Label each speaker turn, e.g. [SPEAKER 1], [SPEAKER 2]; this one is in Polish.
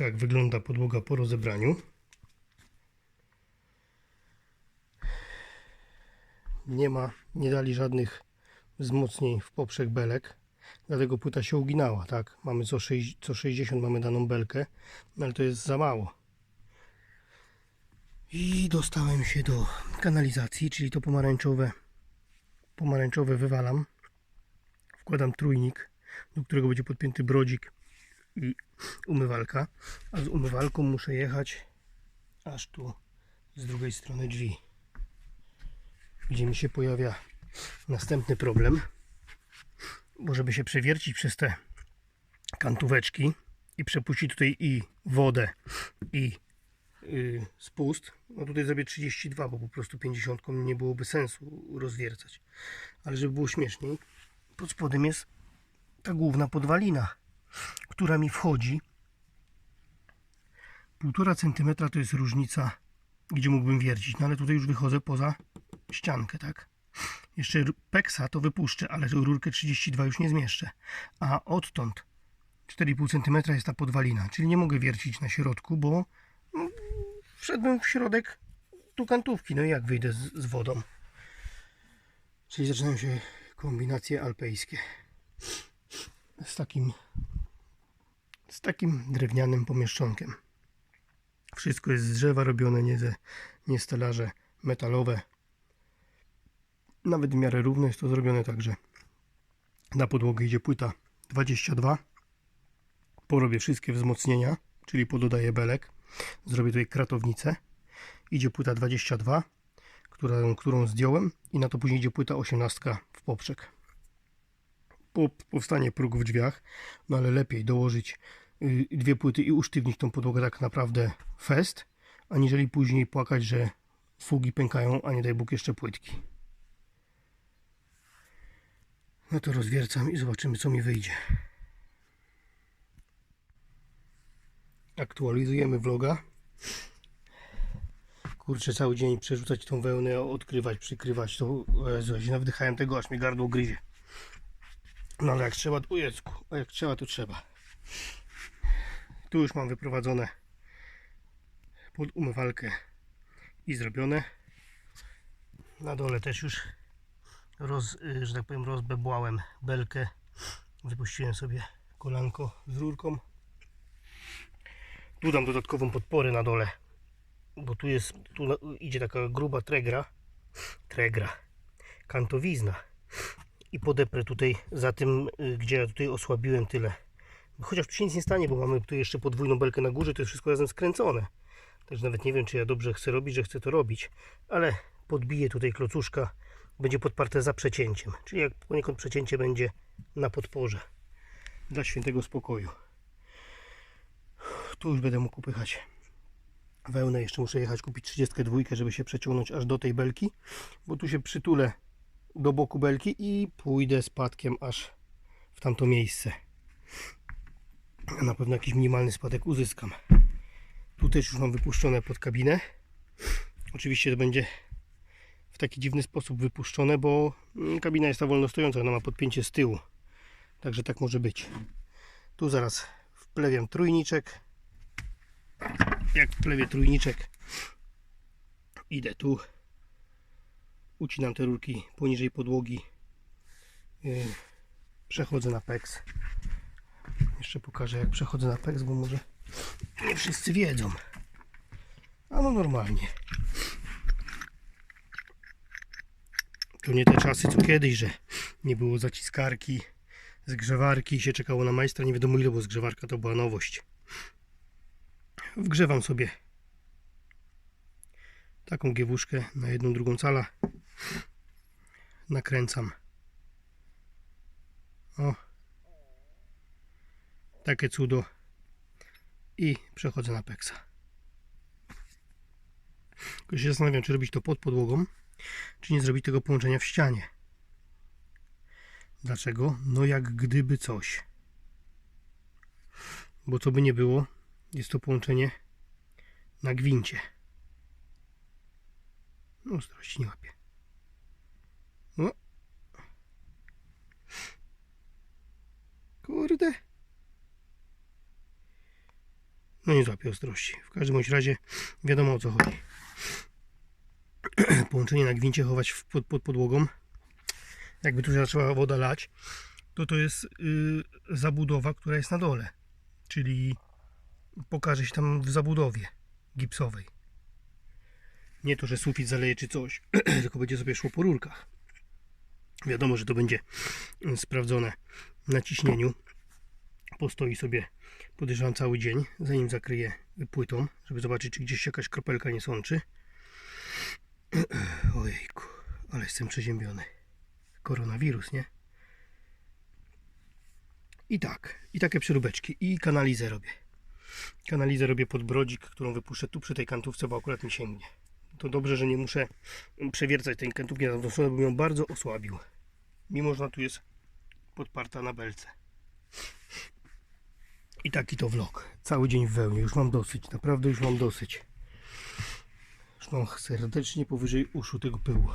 [SPEAKER 1] tak wygląda podłoga po rozebraniu. Nie ma, nie dali żadnych wzmocnień w poprzek belek, dlatego płyta się uginała, tak? Mamy co, sześć- co 60 mamy daną belkę, no ale to jest za mało. I dostałem się do kanalizacji, czyli to pomarańczowe, pomarańczowe wywalam. Wkładam trójnik, do którego będzie podpięty brodzik i umywalka, a z umywalką muszę jechać aż tu z drugiej strony drzwi, gdzie mi się pojawia następny problem, bo żeby się przewiercić przez te kantóweczki i przepuścić tutaj i wodę i yy, spust, no tutaj zrobię 32, bo po prostu 50 nie byłoby sensu rozwiercać, ale żeby było śmieszniej, pod spodem jest ta główna podwalina która mi wchodzi. Półtora centymetra to jest różnica, gdzie mógłbym wiercić, no ale tutaj już wychodzę poza ściankę, tak? Jeszcze peksa to wypuszczę, ale rurkę 32 już nie zmieszczę. A odtąd 4,5 cm jest ta podwalina, czyli nie mogę wiercić na środku, bo no, wszedłem w środek tu kantówki, no i jak wyjdę z, z wodą? Czyli zaczynają się kombinacje alpejskie z takim z takim drewnianym pomieszczonkiem. Wszystko jest z drzewa robione, nie, ze, nie metalowe. Nawet w miarę równo jest to zrobione także. Na podłogę idzie płyta 22. Porobię wszystkie wzmocnienia, czyli pododaję belek. Zrobię tutaj kratownicę. Idzie płyta 22, którą, którą zdjąłem i na to później idzie płyta 18 w poprzek po, powstanie próg w drzwiach, no ale lepiej dołożyć dwie płyty i usztywnić tą podłogę tak naprawdę fest, aniżeli później płakać, że fugi pękają, a nie daj Bóg jeszcze płytki. No to rozwiercam i zobaczymy co mi wyjdzie. Aktualizujemy vloga. Kurczę, cały dzień przerzucać tą wełnę, odkrywać, przykrywać to. O Jezu, ja nawdychałem tego, aż mi gardło gryzie. No ale jak trzeba, to ujecku, a jak trzeba, to trzeba. Tu już mam wyprowadzone pod umywalkę i zrobione. Na dole też już roz, y, że tak powiem, rozbebłałem belkę. Wypuściłem sobie kolanko z rurką. Tu dam dodatkową podporę na dole, bo tu jest, tu idzie taka gruba tregra, tregra, kantowizna i podeprę tutaj za tym, y, gdzie ja tutaj osłabiłem tyle. Chociaż tu się nic nie stanie, bo mamy tu jeszcze podwójną belkę na górze, to jest wszystko razem skręcone. Także nawet nie wiem, czy ja dobrze chcę robić, że chcę to robić, ale podbiję tutaj klocuszka, będzie podparte za przecięciem, czyli jak poniekąd przecięcie będzie na podporze. Dla świętego spokoju. Tu już będę mógł upychać wełnę. Jeszcze muszę jechać kupić 32, żeby się przeciągnąć aż do tej belki, bo tu się przytulę do boku belki i pójdę spadkiem aż w tamto miejsce. Na pewno jakiś minimalny spadek uzyskam. Tu też już mam wypuszczone pod kabinę. Oczywiście to będzie w taki dziwny sposób wypuszczone, bo mm, kabina jest ta wolno stojąca, ona ma podpięcie z tyłu. Także tak może być. Tu zaraz wplewiam trójniczek. Jak wplewię trójniczek, idę tu ucinam te rurki poniżej podłogi Yy, przechodzę na PEX jeszcze pokażę jak przechodzę na PEX bo może nie wszyscy wiedzą. A no normalnie. To nie te czasy co kiedyś, że nie było zaciskarki zgrzewarki i się czekało na majstra nie wiadomo ile, bo zgrzewarka to była nowość. Wgrzewam sobie taką giewuszkę na jedną drugą cala. Nakręcam. O takie cudo i przechodzę na peksa tylko się zastanawiam czy robić to pod podłogą czy nie zrobić tego połączenia w ścianie dlaczego? no jak gdyby coś bo co by nie było jest to połączenie na gwincie no, ostrości nie łapie. O. Kurde. No nie złapie ostrości. W każdym bądź razie wiadomo o co chodzi. Połączenie na gwincie chować pod, pod podłogą. Jakby tu zaczęła woda lać, to to jest yy, zabudowa, która jest na dole. Czyli pokaże się tam w zabudowie gipsowej. Nie to, że sufit zaleje czy coś, tylko będzie sobie szło po rurkach. Wiadomo, że to będzie mm, sprawdzone na ciśnieniu. Postoi sobie, podejrzewam, cały dzień, zanim zakryje płytą, żeby zobaczyć, czy gdzieś jakaś kropelka nie sączy. Ojejku, ale jestem przeziębiony. Koronawirus, nie? I tak, i takie przeróbeczki, i kanalizę robię. Kanalizę robię pod brodzik, którą wypuszczę tu przy tej kantówce, bo akurat mi sięgnie. To dobrze, że nie muszę przewiercać tej kantówki na tą stronę, bym ją bardzo osłabił. Mimo, że ona tu jest podparta na belce. I taki to vlog. Cały dzień w wełnie. Już mam dosyć. Naprawdę już mam dosyć. Już mam serdecznie powyżej uszu tego pyłu.